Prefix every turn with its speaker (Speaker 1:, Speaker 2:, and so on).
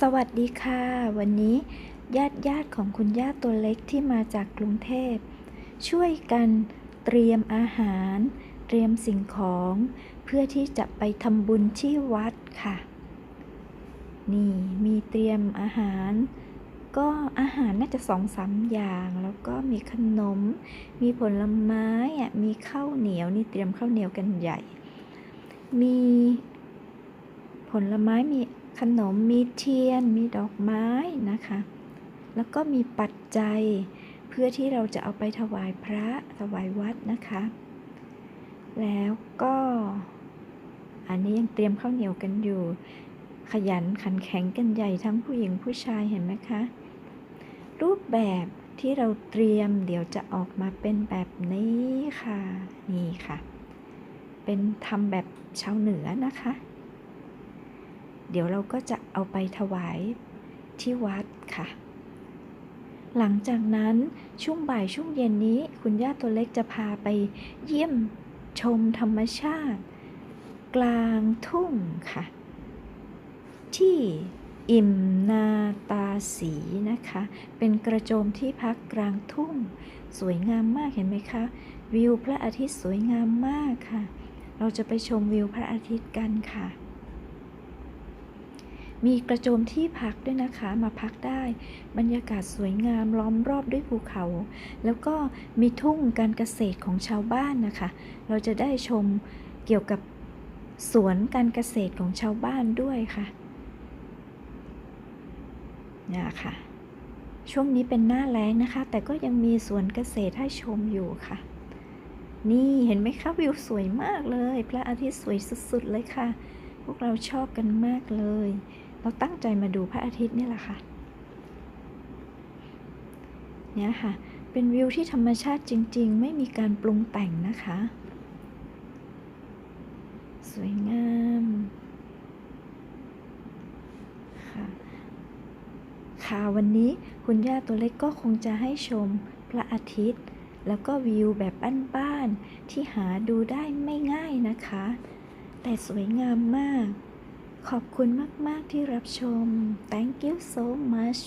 Speaker 1: สวัสดีค่ะ วันนี้ญาติญาติของคุณย่าตัวเล็กที่มาจากกรุงเทพ ช่วยกันเตรียมอาหาร เตรียมสิ่งของ เพื่อที่จะไปทำบุญที่วัดค่ะ นี่มีเตรียมอาหาร ก็อาหารน่าจะสองสามอย่าง แล้วก็มีขนม มีผลไม้อะมีข้าวเหนียวนี่เตรียมข้าวเหนียวกันใหญ่ มี ลไม้มีขนมมีเทียน มีดอกไม้นะคะ แล้วก็มีปัจจัยเพื่อที่เราจะเอาไปถวายพระถวายวัดนะคะ แล้วก็อันนี้ยังเตรียมข้าวเหนียวกันอยู่ ขยันขันแข็งกันใหญ่ทั้งผู้หญิงผู้ชายเห็นไหมคะ รูปแบบที่เราเตรียมเดี๋ยวจะออกมาเป็นแบบนี้ค่ะ นี่ค่ะ เป็นทำแบบชาวเหนือนะคะ เดี๋ยวเราก็จะเอาไปถวายที่วัดค่ะ หลังจากนั้นช่วงบ่ายช่วงเย็นนี้คุณย่าตัวเล็กจะพาไปเยี่ยมชมธรรมชาติ กลางทุ่งค่ะ ที่อิมนาตาสีนะคะ เป็นกระโจมที่พักกลางทุ่ง สวยงามมากเห็นไหมคะ วิวพระอาทิตย์สวยงามมากค่ะ เราจะไปชมวิวพระอาทิตย์กันค่ะ มีกระโจมที่พักด้วยนะคะ มาพักได้ บรรยากาศสวยงามล้อมรอบด้วยภูเขา แล้วก็มีทุ่งการเกษตรของชาวบ้านนะคะ เราจะได้ชมเกี่ยวกับสวนการเกษตรของชาวบ้านด้วยค่ะนี่ค่ะ ช่วงนี้เป็นหน้าแล้งนะคะ แต่ก็ยังมีสวนเกษตรให้ชมอยู่ค่ะ นี่เห็นไหมคะวิวสวยมากเลย พระอาทิตย์สวยสุดๆเลยค่ะ พวกเราชอบกันมากเลย เราตั้งใจมาดูพระอาทิตย์นี่แหละค่ะ เนี่ยค่ะ เป็นวิวที่ธรรมชาติจริง ๆ ไม่มีการปรุงแต่งนะคะ สวยงามค่ะค่ะวันนี้คุณย่าตัวเล็กก็คงจะให้ชมพระอาทิตย์ แล้วก็วิวแบบบ้านๆที่หาดูได้ไม่ง่ายนะคะ แต่สวยงามมาก ขอบคุณมาก ๆ ที่รับชม thank you so much